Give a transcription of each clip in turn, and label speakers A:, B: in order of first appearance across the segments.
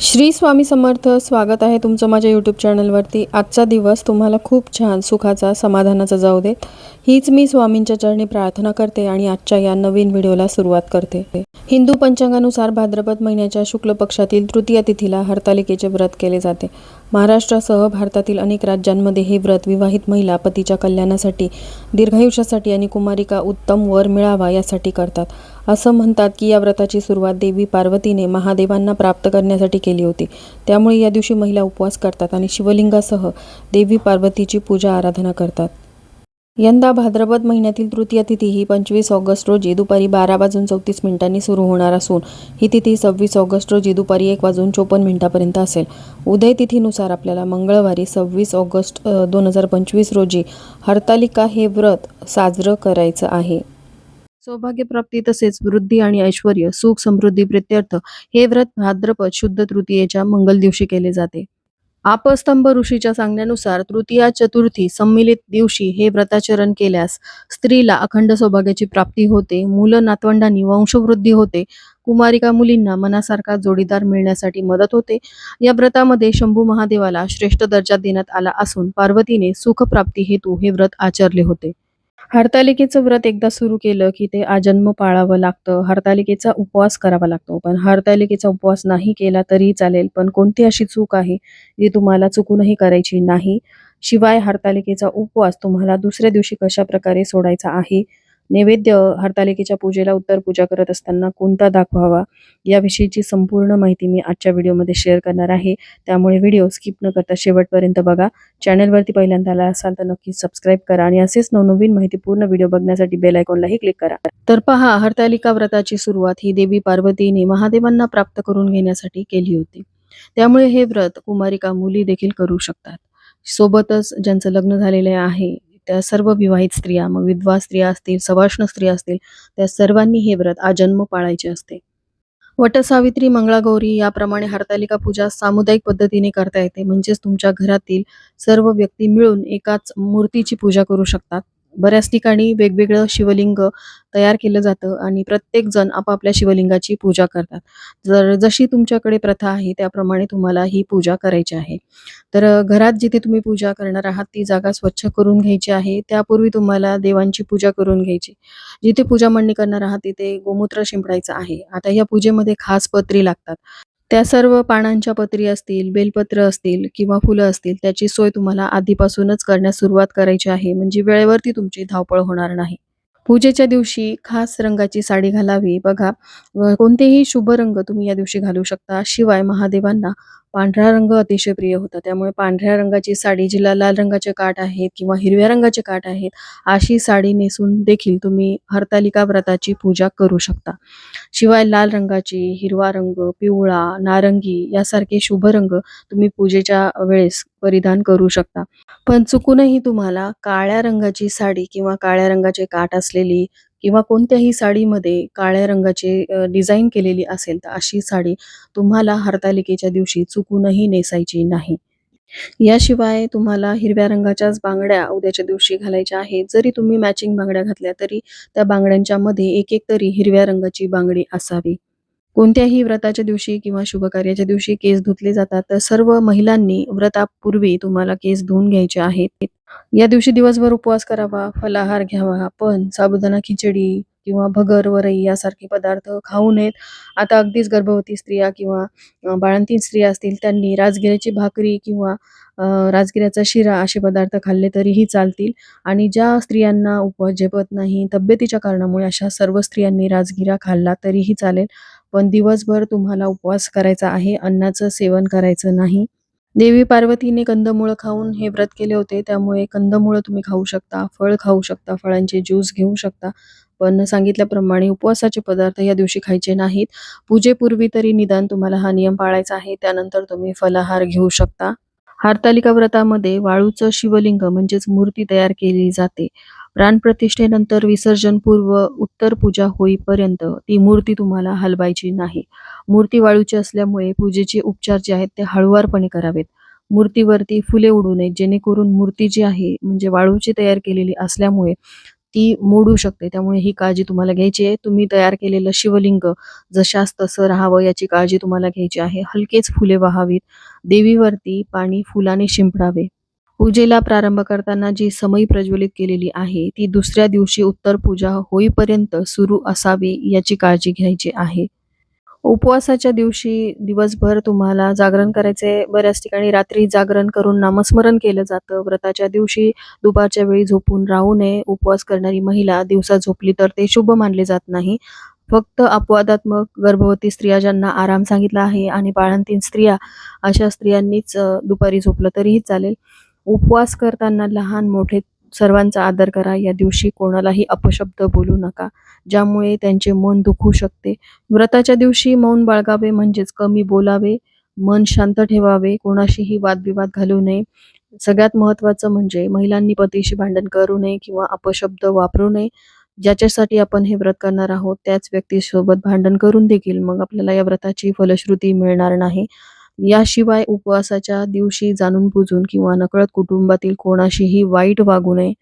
A: श्री स्वामी समर्थ स्वागत आहे तुमचं माझ्या यूट्यूब चॅनलवरती आजचा दिवस तुम्हाला खूप छान सुखाचा समाधानाचा जाऊ देत. हीच मी स्वामींच्या चरणी प्रार्थना करते आणि आजच्या या नवीन व्हिडिओला सुरुवात करते. हिंदू पंचांगानुसार भाद्रपद महिन्याच्या शुक्ल पक्षातील तृतीय तिथीला हरतालिकेचे व्रत केले जाते. महाराष्ट्रासह भारतातील अनेक राज्यांमध्ये हे व्रत विवाहित महिला पतीच्या कल्याणासाठी दीर्घायुष्यासाठी आणि कुमारिका उत्तम वर मिळावा यासाठी करतात. असं म्हणतात की या व्रताची सुरुवात देवी पार्वतीने महादेवांना प्राप्त करण्यासाठी केली होती. त्यामुळे या दिवशी महिला उपवास करतात आणि शिवलिंगासह देवी पार्वतीची पूजा आराधना करतात. यंदा भाद्रपद महिन्यातील तृतीय तिथी ही पंचवीस ऑगस्ट रोजी दुपारी बारा वाजून चौतीस मिनिटांनी सुरू होणार असून ही तिथी सव्वीस ऑगस्ट रोजी दुपारी एक वाजून चोपन्न मिनिटापर्यंत असेल. उदय तिथीनुसार आपल्याला मंगळवारी सव्वीस ऑगस्ट दोन हजार पंचवीस रोजी हरतालिका हे व्रत साजरं करायचं आहे. सौभाग्यप्राप्ती तसेच वृद्धी आणि ऐश्वर सुख समृद्धी प्रित्यर्थ हे व्रत भाद्रपद शुद्ध तृतीयेच्या मंगल दिवशी केले जाते. आपस्तंभ ऋषीच्या सांगण्यानुसार तृतीया चतुर्थी सम्मिलित दिवशी हे व्रताचरण केल्यास स्त्रीला अखंड सौभाग्याची प्राप्ती होते मुलं नातवंडांनी वंशवृद्धी होते कुमारिका मुलींना मनासारखा जोडीदार मिळण्यासाठी मदत होते. या व्रतामध्ये शंभू महादेवाला श्रेष्ठ दर्जा देण्यात आला असून पार्वतीने सुखप्राप्ती हेतू हे व्रत आचरले होते. हरतालिकेचं व्रत एकदा सुरू केलं की ते आजन्म पाळावं लागतं. हरतालिकेचा उपवास करावा लागतो. पण हरतालिकेचा उपवास नाही केला तरी चालेल. पण कोणती अशी चूक आहे जी तुम्हाला चुकूनही करायची नाही? शिवाय हरतालिकेचा उपवास तुम्हाला दुसऱ्या दिवशी कशा प्रकारे सोडायचा आहे? नैवेद्य हरतालिकेच्या पूजेला उत्तर पूजा करत असताना कोणता दाखवावा याविषयीची संपूर्ण माहिती मी आजच्या व्हिडिओमध्ये शेअर करणार आहे. त्यामुळे व्हिडिओ स्किप न करता शेवटपर्यंत बघा. चॅनलवरती पहिल्यांदा आला असाल तर नक्की सबस्क्राईब करा आणि असेच नवनवीन माहिती पूर्ण व्हिडिओ बघण्यासाठी बेल आयकॉनलाही क्लिक करा. तर पहा हरतालिका व्रताची सुरुवात ही देवी पार्वतीने महादेवांना प्राप्त करून घेण्यासाठी केली होती. त्यामुळे हे व्रत कुमारिका मुली देखील करू शकतात. सोबतच ज्यांचं लग्न झालेले आहे त्या सर्व विवाहित स्त्रिया मग विधवा स्त्रिया असतील सवाष्ण स्त्रिया असतील त्या सर्वांनी हे व्रत आजन्म पाळायचे असते. वटसावित्री मंगळागौरी याप्रमाणे हरतालिका पूजा सामुदायिक पद्धतीने करता येते. म्हणजेच तुमच्या घरातील सर्व व्यक्ती मिळून एकाच मूर्तीची पूजा करू शकतात. बऱ्याच ठिकाणी वेगवेगळं शिवलिंग तयार केलं जातं आणि प्रत्येक जण आपापल्या शिवलिंगाची पूजा करतात. जर जशी तुमच्याकडे प्रथा आहे त्याप्रमाणे तुम्हाला ही पूजा करायची आहे. तर घरात जिथे तुम्ही पूजा करणार आहात ती जागा स्वच्छ करून घ्यायची आहे. त्यापूर्वी तुम्हाला देवांची पूजा करून घ्यायची. जिथे पूजा मांडणी करणार आहात तिथे गोमूत्र शिंपडायचं आहे. आता या पूजेमध्ये खास पत्री लागतात. त्या सर्व पानांच्या पत्री असतील बेलपत्र असतील किंवा फुलं असतील त्याची सोय तुम्हाला आधीपासूनच करण्यास सुरुवात करायची आहे. म्हणजे वेळेवरती तुमची धावपळ होणार नाही. पूजेच्या दिवशी खास रंगाची साडी घालावी. बघा कोणतेही शुभ रंग तुम्ही या दिवशी घालू शकता. शिवाय महादेवांना पांढरा रंग अतिशय प्रिय होता. त्यामुळे पांढऱ्या रंगाची साडी जिला लाल रंगाचे काठ आहेत किंवा हिरव्या रंगाचे काठ आहेत अशी साडी नेसून देखील तुम्ही हरतालिका व्रताची पूजा करू शकता. शिवाय लाल रंगाची हिरवा रंग पिवळा नारंगी यासारखे शुभ रंग तुम्ही पूजेच्या वेळेस परिधान करू शकता. पण चुकूनही तुम्हाला काळ्या रंगाची साडी किंवा काळ्या रंगाचे काठ असलेली किंवा कोणत्याही साडीमध्ये काळ्या रंगाचे डिझाईन केलेली असेल तर अशी साडी तुम्हाला हरतालिकेच्या दिवशी चुकूनही नेसायची नाही. याशिवाय तुम्हाला हिरव्या रंगाच्याच बांगड्या उद्याच्या दिवशी घालायच्या आहेत. जरी तुम्ही मॅचिंग बांगड्या घातल्या तरी त्या बांगड्यांच्या मध्ये एक एक तरी हिरव्या रंगाची बांगडी असावी. कोणत्याही व्रताच्या दिवशी किंवा शुभकार्याच्या दिवशी केस धुतले जातात तर सर्व महिलांनी व्रतापूर्वी तुम्हाला केस धुवून घ्यायचे आहेत. या दिवशी दिवसभर उपवास करावा फलाहार घ्यावा पण साबुदाणा खिचडी किंवा भगर वरई यासारखे पदार्थ खाऊ नयेत. आता अगदीच गर्भवती स्त्रिया किंवा अ, बाळंतीण स्त्रिया असतील त्यांनी राजगिऱ्याची भाकरी किंवा राजगिऱ्याचा शिरा असे पदार्थ खाल्ले तरीही चालतील. आणि ज्या स्त्रियांना उपवास झेपत नाही तब्येतीच्या कारणामुळे अशा सर्व स्त्रियांनी राजगिरा खाल्ला तरीही चालेल. पण दिवसभर तुम्हाला उपवास करायचा आहे अन्नाचं सेवन करायचं नाही. देवी पार्वतीने कंदमुळं खाऊन हे व्रत केले होते. त्यामुळे कंदमुळं तुम्ही खाऊ शकता फळ खाऊ शकता फळांचे ज्यूस घेऊ शकता. पण सांगितल्याप्रमाणे उपवासाचे पदार्थ या दिवशी खायचे नाहीत. पूजेपूर्वी तरी निदान तुम्हाला हा नियम पाळायचा आहे. त्यानंतर तुम्ही फलाहार घेऊ शकता. हारतालिका व्रतामध्ये वाळूचं शिवलिंग म्हणजेच मूर्ती तयार केली जाते. प्राणप्रतिष्ठेनंतर विसर्जनपूर्व उत्तर पूजा होईपर्यंत ती मूर्ती तुम्हाला हलवायची नाही. मूर्ती वाळूची असल्यामुळे पूजेचे उपचार जे आहेत ते हळुवारपणे करावेत. मूर्तीवरती फुले उडू नयेत जेणेकरून मूर्ती जी आहे म्हणजे वाळूची तयार केलेली असल्यामुळे ती मोडू शकते. त्यामुळे ही काळजी तुम्हाला घ्यायची आहे. तुम्ही तयार केलेलं शिवलिंग जशास तसं राहावं याची काळजी तुम्हाला घ्यायची आहे. हलकेच फुले वाहावीत. देवीवरती पाणी फुलाने शिंपडावे. पूजेला प्रारंभ करताना जी समई प्रज्वलित केलेली आहे ती दुसऱ्या दिवशी उत्तर पूजा होईपर्यंत सुरू असावी याची काळजी घ्यायची आहे. उपवासाच्या दिवशी दिवसभर तुम्हाला जागरण करायचे. बऱ्याच ठिकाणी रात्री जागरण करून नामस्मरण केलं जातं. व्रताच्या दिवशी दुपारच्या वेळी झोपून राहू नये. उपवास करणारी महिला दिवसा झोपली तर ते शुभ मानले जात नाही. फक्त अपवादात्मक गर्भवती स्त्रिया ज्यांना आराम सांगितला आहे आणि बाळंतीन स्त्रिया अशा स्त्रियांनीच दुपारी झोपलं तरीही चालेल. उपवास करताना लहान मोठे सर्वांचा आदर करा. या दिवशी कोणालाही अपशब्द बोलू नका ज्यामुळे त्यांचे मन दुखू शकते. व्रताच्या दिवशी मौन बाळगावे म्हणजेच कमी बोलावे मन शांत ठेवावे कोणाशीही वादविवाद घालू नये. सगळ्यात महत्त्वाचं म्हणजे महिलांनी पतीशी भांडण करू नये किंवा अपशब्द वापरू नये. ज्याच्यासाठी आपण हे व्रत करणार आहोत त्याच व्यक्तीसोबत भांडण करून देखील मग आपल्याला या व्रताची फलश्रुती मिळणार नाही. याशिवाय उपवासाच्या दिवशी जाणून बुजून किंवा नकळत कुटुंबातील कोणाशीही वाईट वागू नये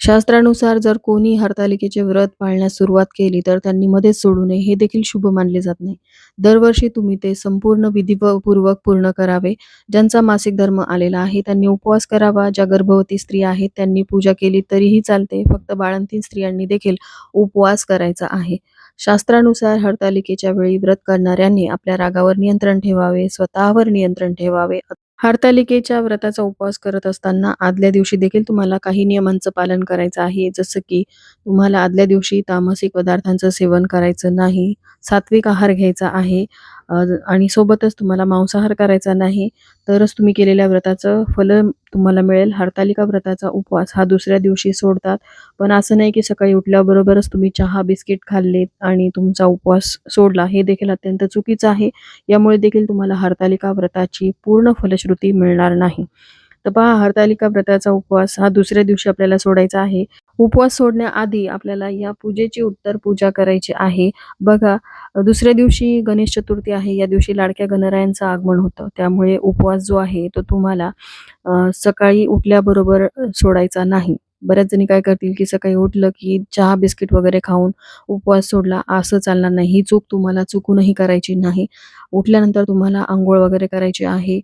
A: शास्त्रानुसार जर कोणी हरतालिकेचे व्रत पाळण्यास सुरुवात केली तर त्यांनी मध्येच सोडू नये. हे देखील शुभ मानले जात नाही. दरवर्षी तुम्ही ते संपूर्ण विधीपूर्वक पूर्ण करावे. ज्यांचा मासिक धर्म आलेला आहे त्यांनी उपवास करावा. ज्या गर्भवती स्त्री आहेत त्यांनी पूजा केली तरीही चालते. फक्त बाळंतीन स्त्रियांनी देखील उपवास करायचा आहे. शास्त्रानुसार हरतालिकेच्या वेळी व्रत करणाऱ्यांनी आपल्या रागावर नियंत्रण ठेवावे स्वतःवर नियंत्रण ठेवावे. हरतालिकेच्या व्रताचा उपवास करत असताना आदल्या दिवशी देखील तुम्हाला काही नियमांचं पालन करायचं आहे. जसं की तुम्हाला आदल्या दिवशी तामसिक पदार्थांचं सेवन करायचं नाही सात्विक आहार घ्यायचा आहे आणि सोबतच तुम्हाला मांसाहार करायचा नाही. तरच तुम्ही केलेल्या व्रताचं फल तुम्हाला मिळेल. हरतालिका व्रताचा उपवास हा दुसऱ्या दिवशी सोडतात. पण असं नाही की सकाळी उठल्याबरोबरच तुम्ही चहा बिस्किट खाल्लेत आणि तुमचा उपवास सोडला. हे देखील अत्यंत चुकीचं आहे. यामुळे देखील तुम्हाला हरतालिका व्रताची पूर्ण फलश्रुती मिळणार नाही. तर पहा हरतालिका व्रताचा उपवास हा दुसऱ्या दिवशी आपल्याला सोडायचा आहे. उपवास सोडण्याआधी आपल्याला या पूजेची उत्तर पूजा करायची आहे. बघा दुसऱ्या दिवशी गणेश चतुर्थी आहे. या दिवशी लाडक्या गणरायांचं आगमन होतं. त्यामुळे उपवास जो आहे तो तुम्हाला सकाळी उठल्याबरोबर सोडायचा नाही. बऱ्याच जणी काय करतील की सकाळी उठलं की चहा बिस्किट वगैरे खाऊन उपवास सोडला. असं चालणार नाही. ही चूक तुम्हाला चुकूनही करायची नाही. उठल्यानंतर तुम्हाला आंघोळ वगैरे करायची आहे.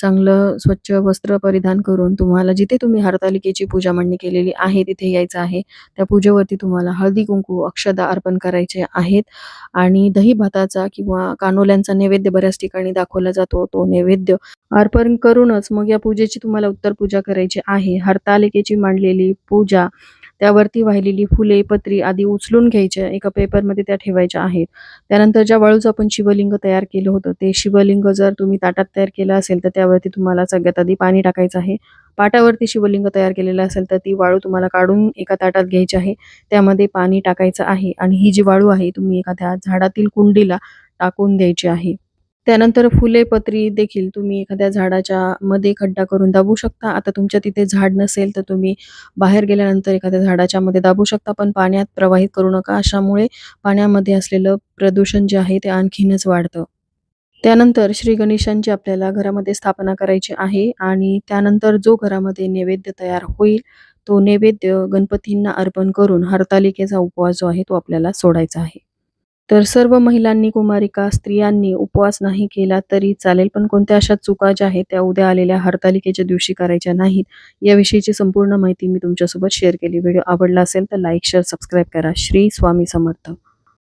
A: चांगलं स्वच्छ वस्त्र परिधान करून तुम्हाला जिथे तुम्ही हरतालिकेची पूजा मांडणी केलेली आहे तिथे यायचं आहे. त्या पूजेवरती तुम्हाला हळदी कुंकू अक्षदा अर्पण करायचे आहेत. आणि दही भाताचा किंवा कानोल्यांचा नैवेद्य बऱ्याच ठिकाणी दाखवला जातो. तो नैवेद्य अर्पण करूनच मग या पूजेची तुम्हाला उत्तर पूजा करायची आहे. हरतालिकेची मांडलेली पूजा. त्यावरती वाहिलेली फुले पत्री आदी उचलून घ्यायच्या एका पेपरमध्ये त्या ठेवायच्या आहेत. त्यानंतर ज्या वाळूचं आपण शिवलिंग तयार केलं होतं ते शिवलिंग जर तुम्ही ताटात तयार केलं असेल तर त्यावरती तुम्हाला सगळ्यात आधी पाणी टाकायचं आहे. पाटावरती शिवलिंग तयार केलेलं असेल तर ती वाळू तुम्हाला काढून एका ताटात घ्यायची आहे. त्यामध्ये पाणी टाकायचं आहे आणि ही जी वाळू आहे तुम्ही एखाद्या झाडातील कुंडीला टाकून द्यायची आहे. त्यानंतर फुले पत्री देखील तुम्ही एखाद्या झाडाच्या मध्ये खड्डा करून दाबू शकता. आता तुमच्या तिथे झाड नसेल तर तुम्ही बाहेर गेल्यानंतर एखाद्या झाडाच्या मध्ये दाबू शकता पण पाण्यात प्रवाहित करू नका. अशामुळे पाण्यामध्ये असलेलं प्रदूषण जे आहे ते आणखीनच वाढतं. त्यानंतर श्री गणेशांची आपल्याला घरामध्ये स्थापना करायची आहे आणि त्यानंतर जो घरामध्ये नैवेद्य तयार होईल तो नैवेद्य गणपतींना अर्पण करून हरतालिकेचा उपवास जो आहे तो आपल्याला सोडायचा आहे. तर सर्व महिलांनी कुमारिका स्त्रियांनी उपवास नाही केला तरी चालेल पण कोणत्या अशा चुका ज्या आहेत त्या उद्या आलेल्या हरतालिकेच्या दिवशी करायच्या नाहीत याविषयीची संपूर्ण माहिती मी तुमच्यासोबत शेअर केली. व्हिडिओ आवडला असेल तर लाईक शेअर सबस्क्राईब करा. श्री स्वामी समर्थ.